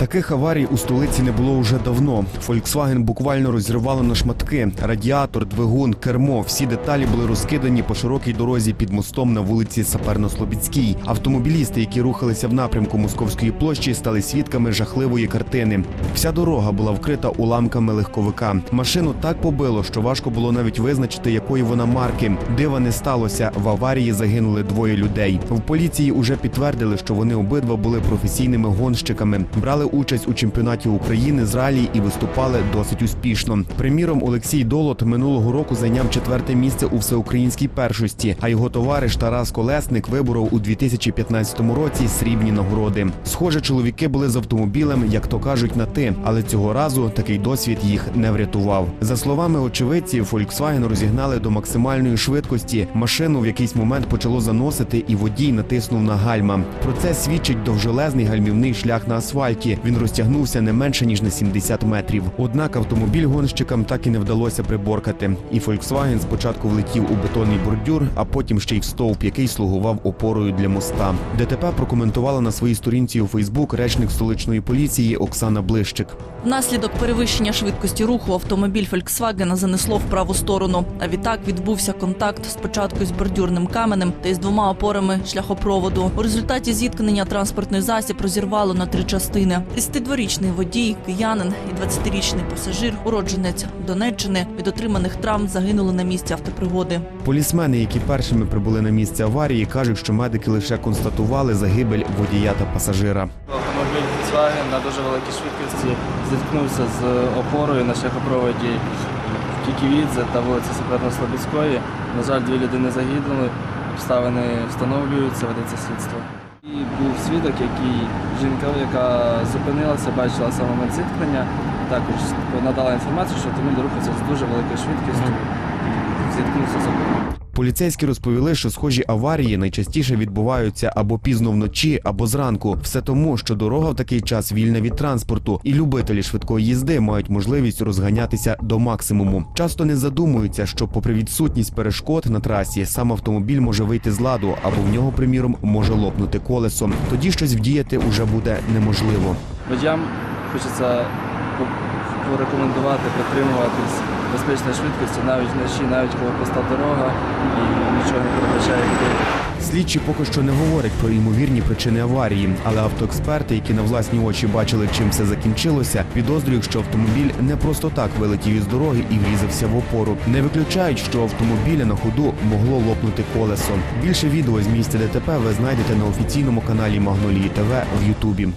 Таких аварій у столиці не було уже давно. Фольксваген буквально розірвало на шматки. Радіатор, двигун, кермо. Всі деталі були розкидані по широкій дорозі під мостом на вулиці Саперно-Слобідській. Автомобілісти, які рухалися в напрямку Московської площі, стали свідками жахливої картини. Вся дорога була вкрита уламками легковика. Машину так побило, що важко було навіть визначити, якої вона марки. Дива не сталося. В аварії загинули двоє людей. В поліції уже підтвердили, що вони обидва були професійними гонщиками, брали участь у чемпіонаті України з ралі і виступали досить успішно. Приміром, Олексій Долот минулого року зайняв четверте місце у всеукраїнській першості, а його товариш Тарас Колесник виборов у 2015 році срібні нагороди. Схоже, чоловіки були з автомобілем, як то кажуть, на ти, але цього разу такий досвід їх не врятував. За словами очевидців, Volkswagen розігнали до максимальної швидкості. Машину в якийсь момент почало заносити, і водій натиснув на гальма. Про це свідчить довжелезний гальмівний шлях на асфальті. Він розтягнувся не менше ніж на 70 метрів. Однак автомобіль гонщикам так і не вдалося приборкати. І Volkswagen спочатку влетів у бетонний бордюр, а потім ще й в стовп, який слугував опорою для моста. ДТП прокоментувала на своїй сторінці у Фейсбук речник столичної поліції Оксана Блищик. Внаслідок перевищення швидкості руху автомобіль Фольксвагена занесло в праву сторону. А відтак відбувся контакт спочатку з бордюрним каменем та із двома опорами шляхопроводу. У результаті зіткнення транспортний засіб розірвало на три частини. 32-річний водій, киянин і 20-річний пасажир, уродженець Донеччини, від отриманих травм загинули на місці автопригоди. Полісмени, які першими прибули на місце аварії, кажуть, що медики лише констатували загибель водія та пасажира. Автомобіль Volkswagen на дуже великій швидкості зіткнувся з опорою на шляхопроводі в Кіківідзе та вулиці Саперно-Слобідської. На жаль, дві людини загинули, обставини встановлюються, ведеться слідство. І був свідок, який жінка, яка зупинилася, бачила саме момент зіткнення, також надала інформацію, що автомобіль рухався з дуже великою швидкістю, зіткнувся з опорою. Поліцейські розповіли, що схожі аварії найчастіше відбуваються або пізно вночі, або зранку. Все тому, що дорога в такий час вільна від транспорту, і любителі швидкої їзди мають можливість розганятися до максимуму. Часто не задумуються, що, попри відсутність перешкод на трасі, сам автомобіль може вийти з ладу, або в нього, приміром, може лопнути колесо. Тоді щось вдіяти уже буде неможливо. Водіям хочеться по- порекомендувати притримуватись безпечної швидкості навіть вночі, навіть коли пуста дорога і нічого не передбачає. Слідчі поки що не говорять про ймовірні причини аварії, але автоексперти, які на власні очі бачили, чим все закінчилося, підозрюють, що автомобіль не просто так вилетів із дороги і врізався в опору. Не виключають, що автомобіля на ходу могло лопнути колесо. Більше відео з місця ДТП ви знайдете на офіційному каналі Магнолії ТВ в Ютубі.